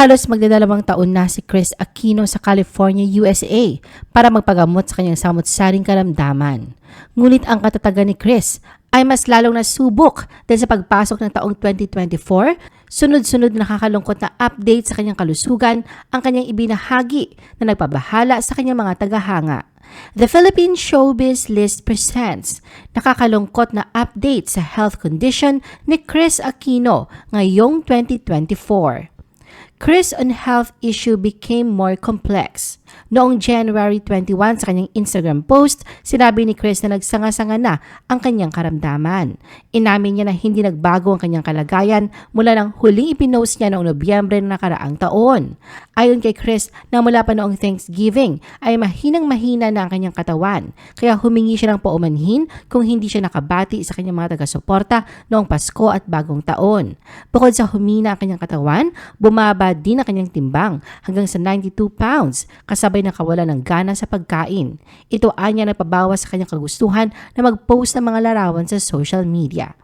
Halos magdadalawang taon na si Chris Aquino sa California, USA para magpagamot sa kanyang samot-saring karamdaman. Ngunit ang katatagan ni Chris ay mas lalong nasubok dahil sa pagpasok ng taong 2024, sunod-sunod na nakakalungkot na update sa kanyang kalusugan ang kanyang ibinahagi na nagpabahala sa kanyang mga tagahanga. The Philippine Showbiz List presents nakakalungkot na update sa health condition ni Chris Aquino ngayong 2024. Chris' on health issue became more complex. Noong January 21 sa kanyang Instagram post, sinabi ni Chris na nagsanga-sanga na ang kanyang karamdaman. Inamin niya na hindi nagbago ang kanyang kalagayan mula nang huling ipinost niya noong Nobyembre na nakaraang taon. Ayon kay Chris, na mula pa noong Thanksgiving ay mahinang mahina na ang kanyang katawan, kaya humingi siya ng paumanhin kung hindi siya nakabati sa kanyang mga taga-suporta noong Pasko at Bagong Taon. Bukod sa humina ang kanyang katawan, bumaba din ang kanyang timbang hanggang sa 92 pounds kasabay ng kawalan ng gana sa pagkain. Ito anya nagpabawas sa kanyang kagustuhan na mag-post ng mga larawan sa social media.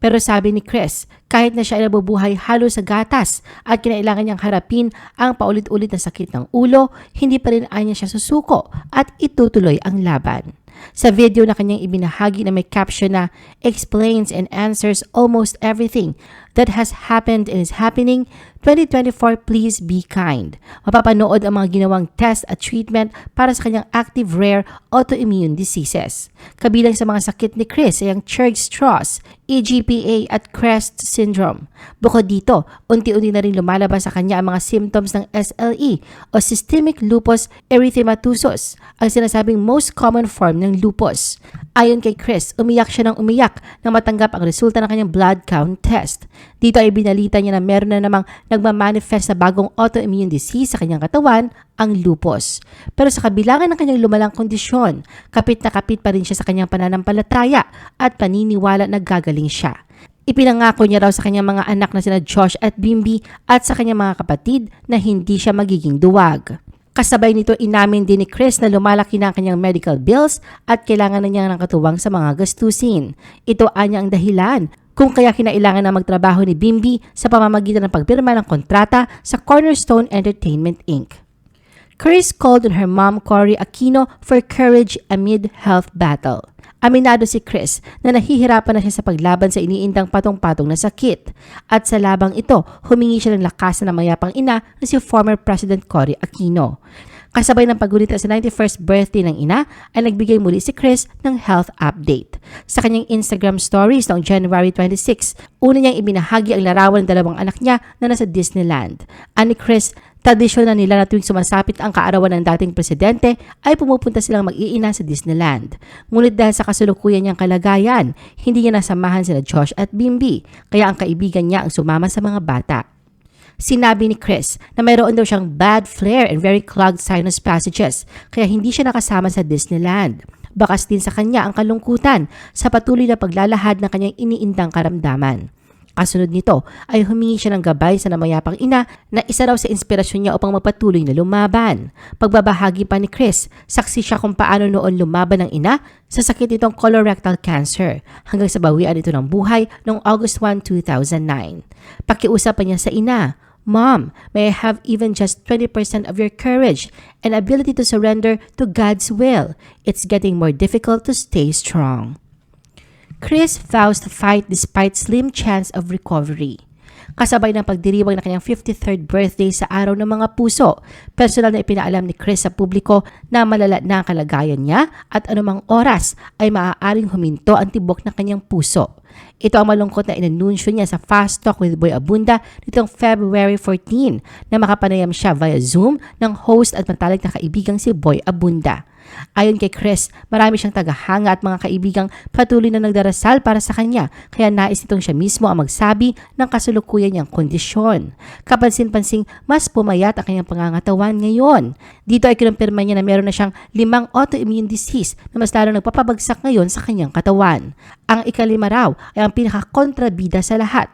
Pero sabi ni Chris, kahit na siya ay nabubuhay halos sa gatas at kinailangan niyang harapin ang paulit-ulit na sakit ng ulo, hindi pa rin anya siya susuko at itutuloy ang laban. Sa video na kanyang ibinahagi na may caption na explains and answers almost everything that has happened and is happening, 2024 please be kind. Mapapanood ang mga ginawang test at treatment para sa kanyang active rare autoimmune diseases. Kabilang sa mga sakit ni Chris ay ang Churg-Strauss, EGPA at CREST syndrome. Bukod dito, unti-unti na rin lumalabas sa kanya ang mga symptoms ng SLE o Systemic Lupus Erythematosus, ang sinasabing most common form ng lupus. Ayon kay Chris, umiyak siya ng umiyak nang matanggap ang resulta ng kanyang blood count test. Dito ay binalita niya na meron na namang nagmamanifest na bagong autoimmune disease sa kanyang katawan, ang lupus. Pero sa kabilangan ng kanyang lumalang kondisyon, kapit na kapit pa rin siya sa kanyang pananampalataya at paniniwala na gagaling siya. Ipinangako niya raw sa kanyang mga anak na sina Josh at Bimbi at sa kanyang mga kapatid na hindi siya magiging duwag. Kasabay nito inamin din ni Chris na lumalaki na ang kanyang medical bills at kailangan na niya ng katuwang sa mga gastusin. Ito anya ang dahilan kung kaya kinailangan na magtrabaho ni Bimbi sa pamamagitan ng pagpirma ng kontrata sa Cornerstone Entertainment Inc. Chris called on her mom Cory Aquino for courage amid health battle. Aminado si Chris na nahihirapan na siya sa paglaban sa iniindang patong-patong na sakit. At sa labang ito, humingi siya ng lakas na mayapang ina na si former President Cory Aquino. Kasabay ng paggunita sa 91st birthday ng ina, ay nagbigay muli si Chris ng health update. Sa kanyang Instagram stories noong January 26, una niyang ibinahagi ang larawan ng dalawang anak niya na nasa Disneyland. Ani Chris, Tradisyon na nila na tuwing sumasapit ang kaarawan ng dating presidente ay pumupunta silang mag-iina sa Disneyland. Ngunit dahil sa kasalukuyan niyang kalagayan, hindi niya nasamahan sina Josh at Bimbi, kaya ang kaibigan niya ang sumama sa mga bata. Sinabi ni Chris na mayroon daw siyang bad flare and very clogged sinus passages, kaya hindi siya nakasama sa Disneyland. Bakas din sa kanya ang kalungkutan sa patuloy na paglalahad ng kanyang iniindang karamdaman. Kasunod nito ay humingi siya ng gabay sa namayapang ina na isa raw sa inspirasyon niya upang magpatuloy na lumaban. Pagbabahagi pa ni Chris, saksi siya kung paano noon lumaban ng ina sa sakit nitong colorectal cancer hanggang sa bawian ito ng buhay noong August 1, 2009. Pakiusap pa niya sa ina, Mom, may I have even just 20% of your courage and ability to surrender to God's will? It's getting more difficult to stay strong. Chris vows to fight despite slim chance of recovery. Kasabay ng pagdiriwang ng kanyang 53rd birthday sa araw ng mga puso, personal na ipinaalam ni Chris sa publiko na malala na ang kalagayan niya at anumang oras ay maaaring huminto ang tibok ng kanyang puso. Ito ang malungkot na inanunsyo niya sa Fast Talk with Boy Abunda nitong February 14 na makapanayam siya via Zoom ng host at matalik na kaibigang si Boy Abunda. Ayon kay Chris, marami siyang tagahanga at mga kaibigang patuloy na nagdarasal para sa kanya kaya nais nitong siya mismo ang magsabi ng kasulukuyan niyang kondisyon. Kapansin-pansing mas pumayat ang kanyang pangangatawan ngayon. Dito ay kinumpirma niya na meron na siyang limang autoimmune disease na mas lalong nagpapabagsak ngayon sa kanyang katawan. Ang ikalima raw ay ang pinakakontrabida sa lahat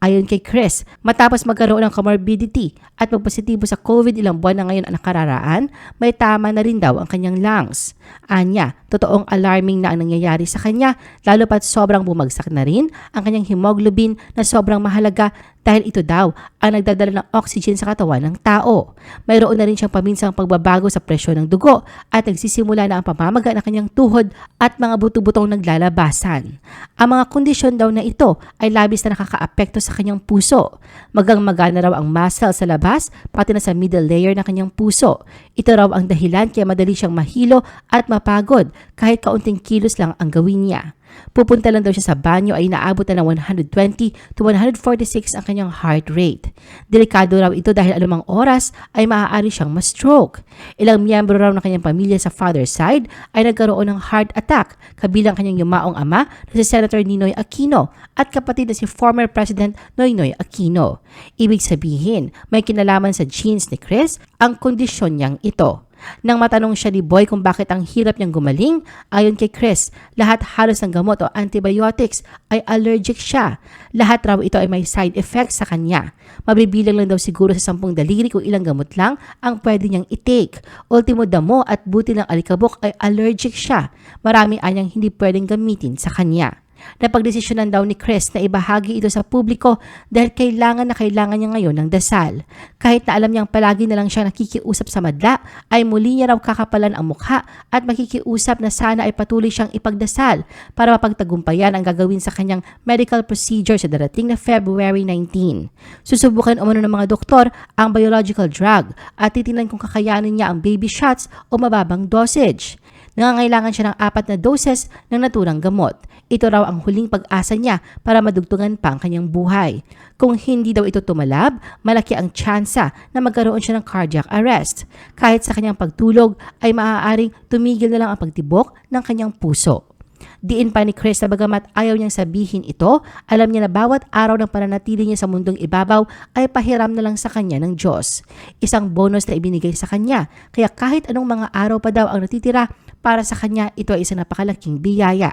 Ayon kay Chris, matapos magkaroon ng comorbidity at magpositibo sa COVID ilang buwan na ngayon ang nakararaan, may tama na rin daw ang kanyang lungs. Anya, totoong alarming na ang nangyayari sa kanya lalo pat sobrang bumagsak na rin ang kanyang hemoglobin na sobrang mahalaga dahil ito daw ang nagdadala ng oxygen sa katawan ng tao. Mayroon na rin siyang paminsang pagbabago sa presyon ng dugo at nagsisimula na ang pamamaga ng kanyang tuhod at mga buto-butong naglalabasan. Ang mga kondisyon daw na ito ay labis na nakakaapekto sa kanyang puso. Magang magana raw ang muscle sa labas pati na sa middle layer ng kanyang puso. Ito raw ang dahilan kaya madali siyang mahilo at mapagod kahit kaunting kilos lang ang gawin niya. Pupunta lang daw siya sa banyo ay naabot na ng 120 to 146 ang kanyang heart rate. Delikado raw ito dahil anumang oras ay maaari siyang ma-stroke. Ilang miyembro raw ng kanyang pamilya sa father's side ay nagkaroon ng heart attack kabilang kanyang yumaong ama na si Senator Ninoy Aquino at kapatid na si former President Noynoy Aquino. Ibig sabihin, may kinalaman sa genes ni Chris ang kondisyon niyang ito. Nang matanong siya ni Boy kung bakit ang hirap niyang gumaling, ayon kay Chris, lahat halos ng gamot o antibiotics ay allergic siya. Lahat raw ito ay may side effects sa kanya. Mabibilang lang daw siguro sa sampung daliri kung ilang gamot lang ang pwede niyang i-take. Ultimo damo at buti ng alikabok ay allergic siya. Marami anyang hindi pwedeng gamitin sa kanya. Napagdesisyonan daw ni Chris na ibahagi ito sa publiko dahil kailangan na kailangan niya ngayon ng dasal. Kahit na alam niyang palagi na lang siya nakikiusap sa madla, ay muli niya raw kakapalan ang mukha at makikiusap na sana ay patuloy siyang ipagdasal para mapagtagumpayan ang gagawin sa kanyang medical procedure sa darating na February 19. Susubukan umano ng mga doktor ang biological drug at titinan kung kakayanin niya ang baby shots o mababang dosage. Nangangailangan siya ng apat na doses ng naturang gamot. Ito raw ang huling pag-asa niya para madugtungan pa ang kanyang buhay. Kung hindi daw ito tumalab, malaki ang tsansa na magkaroon siya ng cardiac arrest. Kahit sa kanyang pagtulog ay maaaring tumigil na lang ang pagtibok ng kanyang puso. Diin pa ni Chris na bagamat ayaw niyang sabihin ito, alam niya na bawat araw ng pananatili niya sa mundong ibabaw ay pahiram na lang sa kanya ng Diyos. Isang bonus na ibinigay sa kanya, kaya kahit anong mga araw pa daw ang natitira, para sa kanya ito ay isang napakalaking biyaya.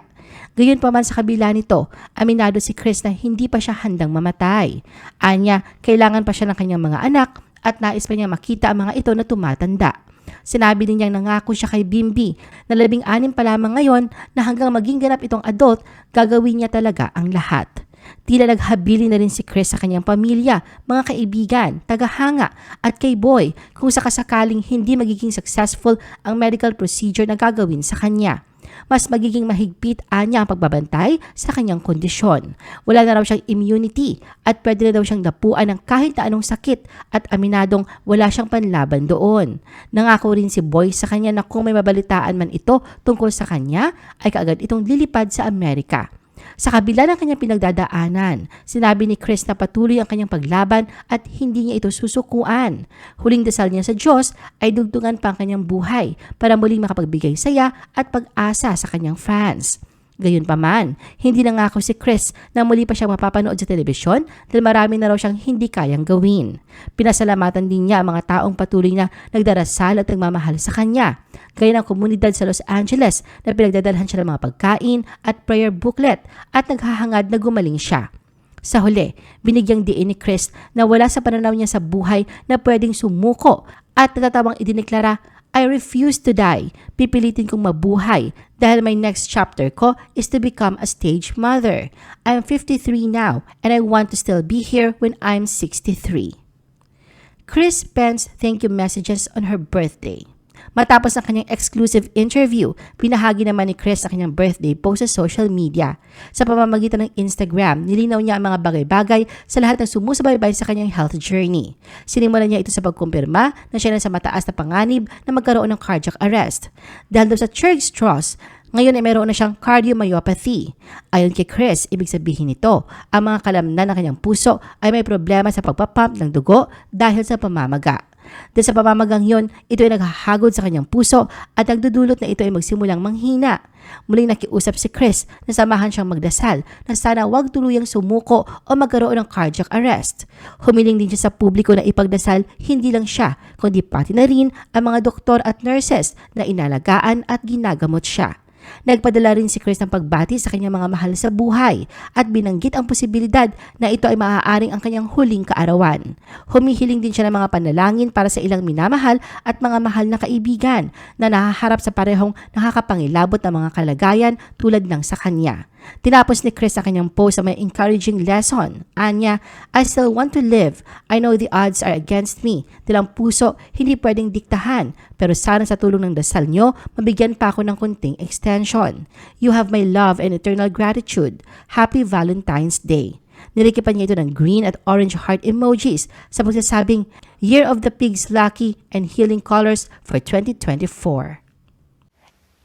Gayon pa man sa kabila nito, aminado si Chris na hindi pa siya handang mamatay. Anya, kailangan pa siya ng kanyang mga anak at nais pa niya makita ang mga ito na tumatanda. Sinabi din niyang nangako siya kay Bimbi na labing anim pa lamang ngayon na hanggang maging ganap itong adult, gagawin niya talaga ang lahat. Tila naghabili na rin si Chris sa kanyang pamilya, mga kaibigan, tagahanga at kay Boy kung sakasakaling hindi magiging successful ang medical procedure na gagawin sa kanya mas magiging mahigpit anya ang pagbabantay sa kanyang kondisyon. Wala na raw siyang immunity at pwede na daw siyang dapuan ng kahit anong sakit at aminadong wala siyang panlaban doon. Nangako rin si Boy sa kanya na kung may mabalitaan man ito tungkol sa kanya ay kaagad itong lilipad sa Amerika. Sa kabila ng kanyang pinagdadaanan, sinabi ni Chris na patuloy ang kanyang paglaban at hindi niya ito susukuan. Huling dasal niya sa Diyos ay dugtungan pa ang kanyang buhay para muling makapagbigay saya at pag-asa sa kanyang fans. Gayunpaman, hindi nangako si Chris na muli pa siyang mapapanood sa telebisyon dahil marami na raw siyang hindi kayang gawin. Pinasalamatan din niya ang mga taong patuloy na nagdarasal at nagmamahal sa kanya. Gaya ng komunidad sa Los Angeles na pinagdadalhan siya ng mga pagkain at prayer booklet at naghahangad na gumaling siya. Sa huli, binigyang diin ni Chris na wala sa pananaw niya sa buhay na pwedeng sumuko at natatawang idineklara I refuse to die. Pipilitin kong mabuhay dahil my next chapter ko is to become a stage mother. I'm 53 now and I want to still be here when I'm 63. Chris pens thank you messages on her birthday. Matapos ang kanyang exclusive interview, pinahagi naman ni Chris ang kanyang birthday post sa social media. Sa pamamagitan ng Instagram, nilinaw niya ang mga bagay-bagay sa lahat ng sumusubaybay sa kanyang health journey. Sinimulan niya ito sa pagkumpirma na siya na sa mataas na panganib na magkaroon ng cardiac arrest. Dahil sa church straws, ngayon ay meron na siyang cardiomyopathy. Ayon kay Chris, ibig sabihin nito, ang mga kalamnan ng kanyang puso ay may problema sa pagpapump ng dugo dahil sa pamamaga. Dahil sa pamamagang yon, ito ay naghahagod sa kanyang puso at nagdudulot na ito ay magsimulang manghina. Muling nakiusap si Chris na samahan siyang magdasal na sana huwag tuluyang sumuko o magkaroon ng cardiac arrest. Humiling din siya sa publiko na ipagdasal hindi lang siya, kundi pati na rin ang mga doktor at nurses na inalagaan at ginagamot siya. Nagpadala rin si Chris ng pagbati sa kanyang mga mahal sa buhay at binanggit ang posibilidad na ito ay maaaring ang kanyang huling kaarawan. Humihiling din siya ng mga panalangin para sa ilang minamahal at mga mahal na kaibigan na nahaharap sa parehong nakakapangilabot na mga kalagayan tulad ng sa kanya. Tinapos ni Chris ang kanyang post sa may encouraging lesson. Anya, I still want to live. I know the odds are against me. Tilang puso, hindi pwedeng diktahan. Pero sana sa tulong ng dasal nyo, mabigyan pa ako ng kunting extension. You have my love and eternal gratitude. Happy Valentine's Day. Nilikipan niya ito ng green at orange heart emojis sa pagsasabing, Year of the Pig's Lucky and Healing Colors for 2024.